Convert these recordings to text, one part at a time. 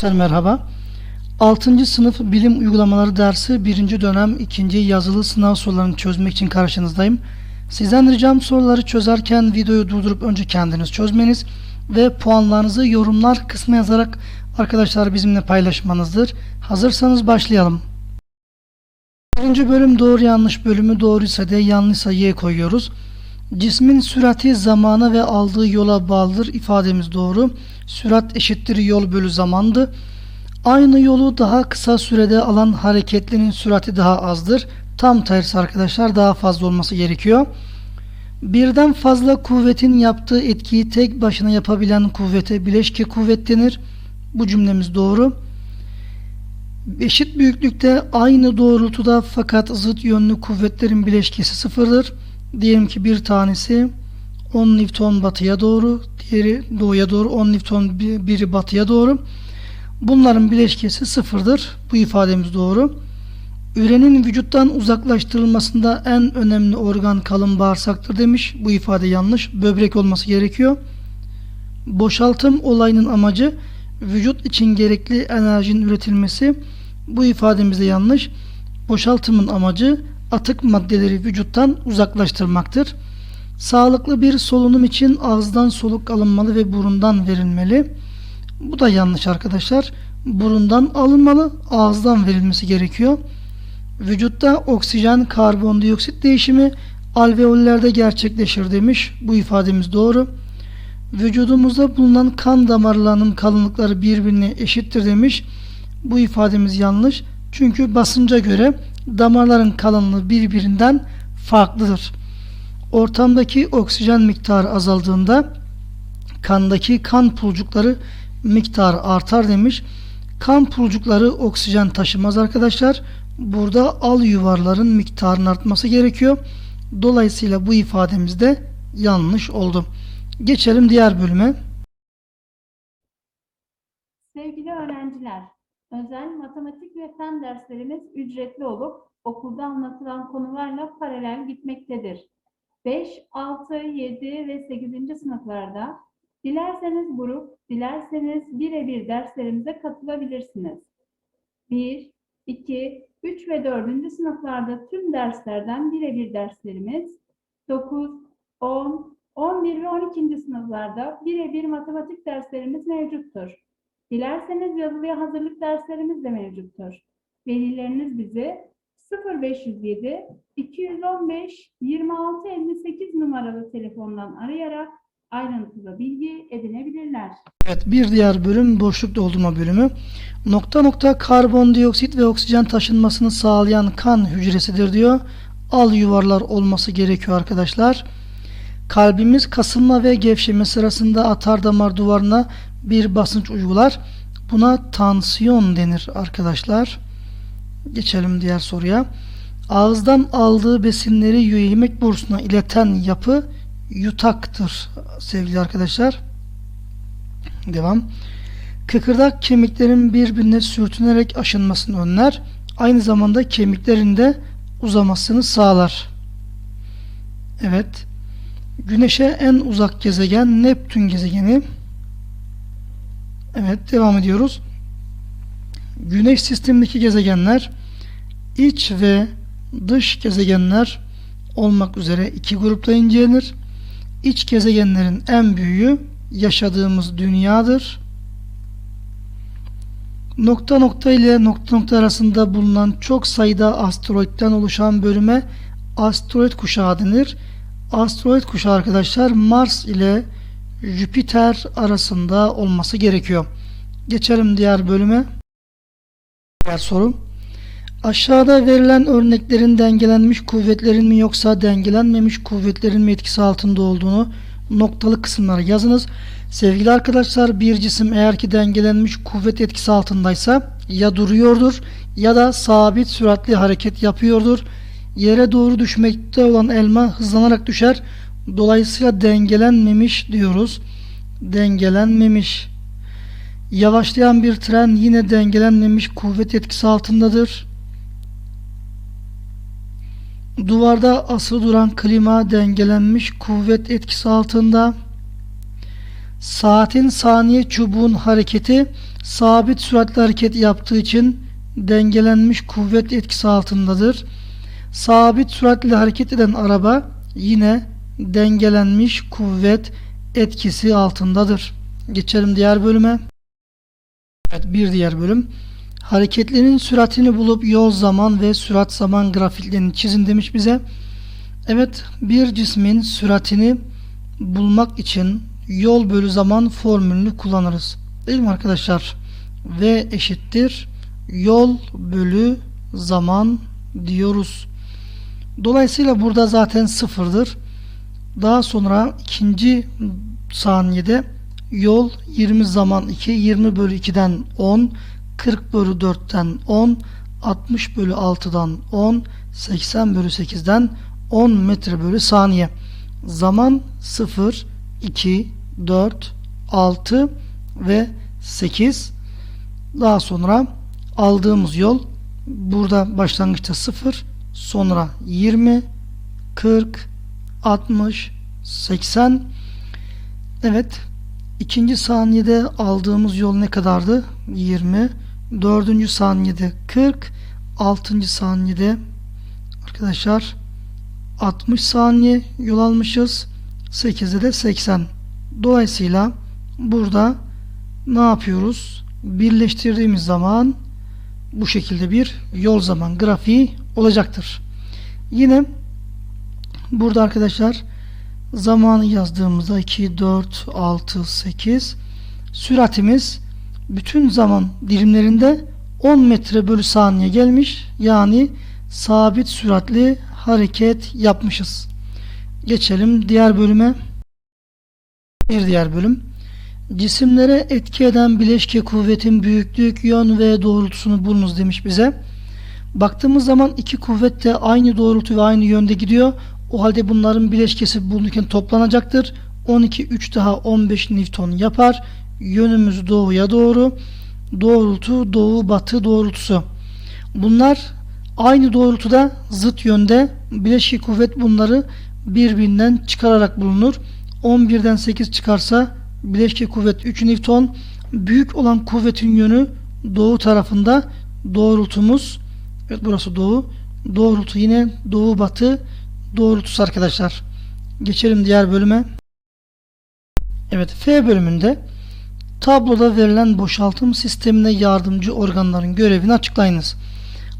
Arkadaşlar merhaba. 6. sınıf bilim uygulamaları dersi 1. dönem 2. yazılı sınav sorularını çözmek için karşınızdayım. Sizden ricam soruları çözerken videoyu durdurup önce kendiniz çözmeniz ve puanlarınızı yorumlar kısmına yazarak arkadaşlar bizimle paylaşmanızdır. Hazırsanız başlayalım. Birinci bölüm doğru yanlış bölümü doğruysa D yanlışsa Y koyuyoruz. Cismin sürati zamana ve aldığı yola bağlıdır ifademiz doğru. Sürat eşittir yol bölü zamandı. Aynı yolu daha kısa sürede alan hareketlinin sürati daha azdır. Tam tersi arkadaşlar daha fazla olması gerekiyor. Birden fazla kuvvetin yaptığı etkiyi tek başına yapabilen kuvvete bileşke kuvvet denir. Bu cümlemiz doğru. Eşit büyüklükte aynı doğrultuda fakat zıt yönlü kuvvetlerin bileşkesi sıfırdır. Diyelim ki bir tanesi 10 Newton batıya doğru, diğeri doğuya doğru 10 Newton biri batıya doğru. Bunların bileşkesi sıfırdır. Bu ifademiz doğru. Ürenin vücuttan uzaklaştırılmasında en önemli organ kalın bağırsaktır demiş. Bu ifade yanlış. Böbrek olması gerekiyor. Boşaltım olayının amacı vücut için gerekli enerjinin üretilmesi. Bu ifademiz de yanlış. Boşaltımın amacı atık maddeleri vücuttan uzaklaştırmaktır. Sağlıklı bir solunum için ağızdan soluk alınmalı ve burundan verilmeli. Bu da yanlış arkadaşlar. Burundan alınmalı, ağızdan verilmesi gerekiyor. Vücutta oksijen karbondioksit değişimi alveollerde gerçekleşir demiş. Bu ifademiz doğru. Vücudumuzda bulunan kan damarlarının kalınlıkları birbirine eşittir demiş. Bu ifademiz yanlış. Çünkü basınca göre damarların kalınlığı birbirinden farklıdır. Ortamdaki oksijen miktarı azaldığında kandaki kan pulcukları miktarı artar demiş. Kan pulcukları oksijen taşımaz arkadaşlar. Burada al yuvarların miktarının artması gerekiyor. Dolayısıyla bu ifademiz de yanlış oldu. Geçelim diğer bölüme. Sevgili öğrenciler, özel matematik ve fen derslerimiz ücretli olup okulda anlatılan konularla paralel gitmektedir. 5, 6, 7 ve 8. sınıflarda dilerseniz grup, dilerseniz birebir derslerimize katılabilirsiniz. 1, 2, 3 ve 4. sınıflarda tüm derslerden birebir derslerimiz 9, 10, 11 ve 12. sınıflarda birebir matematik derslerimiz mevcuttur. Dilerseniz yazılıya hazırlık derslerimiz de mevcuttur. Velileriniz bizi 0507 215 26 58 numaralı telefondan arayarak ayrıntılı bilgi edinebilirler. Evet bir diğer bölüm boşluk doldurma bölümü. Nokta nokta karbondioksit ve oksijen taşınmasını sağlayan kan hücresidir diyor. Al yuvarlar olması gerekiyor arkadaşlar. Kalbimiz kasılma ve gevşeme sırasında atar damar duvarına bir basınç uygular. Buna tansiyon denir arkadaşlar. Geçelim diğer soruya. Ağızdan aldığı besinleri yemek borusuna ileten yapı yutaktır sevgili arkadaşlar. Devam. Kıkırdak kemiklerin birbirine sürtünerek aşınmasını önler. Aynı zamanda kemiklerin de uzamasını sağlar. Evet. Güneşe en uzak gezegen Neptün gezegeni. Evet devam ediyoruz. Güneş sistemindeki gezegenler iç ve dış gezegenler olmak üzere iki grupta incelenir. İç gezegenlerin en büyüğü yaşadığımız dünyadır. Nokta nokta ile nokta nokta arasında bulunan çok sayıda asteroitten oluşan bölüme asteroid kuşağı denir. Asteroid kuşağı arkadaşlar Mars ile Jüpiter arasında olması gerekiyor. Geçelim diğer bölüme. Diğer soru. Aşağıda verilen örneklerin dengelenmiş kuvvetlerin mi yoksa dengelenmemiş kuvvetlerin mi etkisi altında olduğunu noktalı kısımlara yazınız. Sevgili arkadaşlar bir cisim eğer ki dengelenmiş kuvvet etkisi altındaysa ya duruyordur ya da sabit süratli hareket yapıyordur. Yere doğru düşmekte olan elma hızlanarak düşer. Dolayısıyla dengelenmemiş diyoruz. Dengelenmemiş. Yavaşlayan bir tren yine dengelenmemiş kuvvet etkisi altındadır. Duvarda asılı duran klima dengelenmiş kuvvet etkisi altında. Saatin saniye çubuğun hareketi sabit süratle hareket yaptığı için dengelenmiş kuvvet etkisi altındadır. Sabit süratle hareket eden araba yine dengelenmiş kuvvet etkisi altındadır. Geçelim diğer bölüme. Evet bir diğer bölüm. Hareketlerin süratini bulup yol zaman ve sürat zaman grafiklerini çizin demiş bize. Evet bir cismin süratini bulmak için yol bölü zaman formülünü kullanırız. Değil mi arkadaşlar? V eşittir yol bölü zaman diyoruz. Dolayısıyla burada zaten sıfırdır. Daha sonra ikinci saniyede yol 20 zaman 2, 20 bölü 2'den 10, 40 bölü 4'ten 10, 60 bölü 6'dan 10, 80 bölü 8'den 10 metre bölü saniye. Zaman 0, 2, 4, 6 ve 8. Daha sonra aldığımız yol burada başlangıçta 0, sonra 20, 40, 60, 80. Evet. İkinci saniyede aldığımız yol ne kadardı? 20. Dördüncü saniyede 40. Altıncı saniyede arkadaşlar 60 saniye yol almışız. 8'de de 80. Dolayısıyla burada ne yapıyoruz? Birleştirdiğimiz zaman bu şekilde bir yol zaman grafiği olacaktır. Yine burada arkadaşlar zamanı yazdığımızda 2, 4, 6, 8 süratimiz bütün zaman dilimlerinde 10 metre bölü saniye gelmiş. Yani sabit süratli hareket yapmışız. Geçelim diğer bölüme. Bir diğer bölüm. Cisimlere etki eden bileşke kuvvetin büyüklük, yön ve doğrultusunu bulunuz demiş bize. Baktığımız zaman iki kuvvet de aynı doğrultu ve aynı yönde gidiyor. O halde bunların bileşkesi bulunurken toplanacaktır. 12 3 daha 15 Newton yapar. Yönümüz doğuya doğru. Doğrultu doğu batı doğrultusu. Bunlar aynı doğrultuda zıt yönde bileşik kuvvet bunları birbirinden çıkararak bulunur. 11'den 8 çıkarsa bileşik kuvvet 3 Newton. Büyük olan kuvvetin yönü doğu tarafında doğrultumuz evet burası doğu. Doğrultu yine doğu batı doğrultusu arkadaşlar. Geçelim diğer bölüme. Evet F bölümünde tabloda verilen boşaltım sistemine yardımcı organların görevini açıklayınız.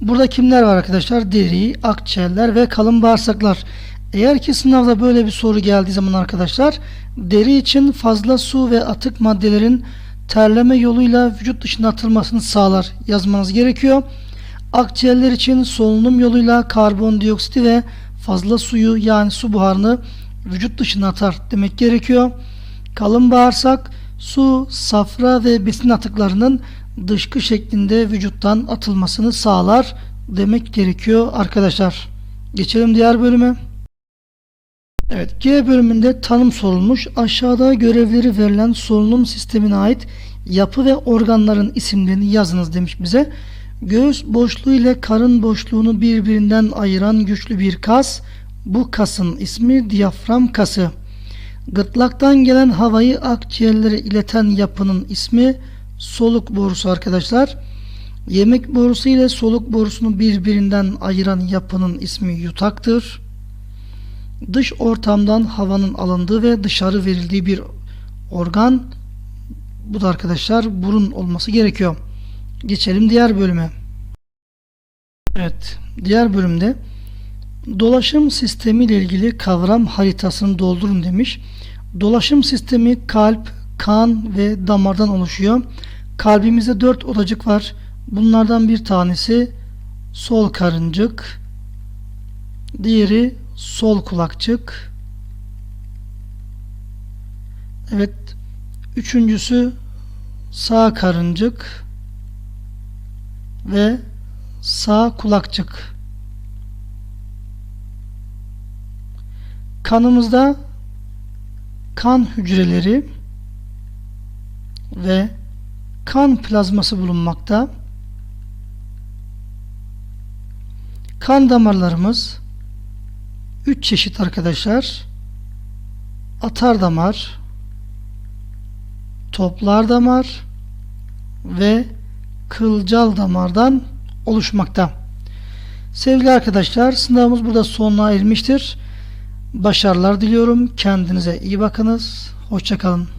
Burada kimler var arkadaşlar? Deri, akciğerler ve kalın bağırsaklar. Eğer ki sınavda böyle bir soru geldiği zaman arkadaşlar deri için fazla su ve atık maddelerin terleme yoluyla vücut dışına atılmasını sağlar yazmanız gerekiyor. Akciğerler için solunum yoluyla karbondioksit ve fazla suyu yani su buharını vücut dışına atar demek gerekiyor. Kalın bağırsak su, safra ve besin atıklarının dışkı şeklinde vücuttan atılmasını sağlar demek gerekiyor arkadaşlar. Geçelim diğer bölüme. Evet G bölümünde tanım sorulmuş. Aşağıda görevleri verilen solunum sistemine ait yapı ve organların isimlerini yazınız demiş bize. Göğüs boşluğu ile karın boşluğunu birbirinden ayıran güçlü bir kas. Bu kasın ismi diyafram kası. Gırtlaktan gelen havayı akciğerlere ileten yapının ismi soluk borusu arkadaşlar. Yemek borusu ile soluk borusunu birbirinden ayıran yapının ismi yutaktır. Dış ortamdan havanın alındığı ve dışarı verildiği bir organ. Bu da arkadaşlar burun olması gerekiyor. Geçelim diğer bölüme. Evet, diğer bölümde dolaşım sistemi ile ilgili kavram haritasını doldurun demiş. Dolaşım sistemi kalp, kan ve damardan oluşuyor. Kalbimizde dört odacık var. Bunlardan bir tanesi sol karıncık, diğeri sol kulakçık. Evet, üçüncüsü sağ karıncık ve sağ kulakçık. Kanımızda kan hücreleri ve kan plazması bulunmakta. Kan damarlarımız 3 çeşit arkadaşlar. Atar damar, toplar damar ve kılcal damardan oluşmakta. Sevgili arkadaşlar sınavımız burada sonuna ermiştir. Başarılar diliyorum. Kendinize iyi bakınız. Hoşçakalın.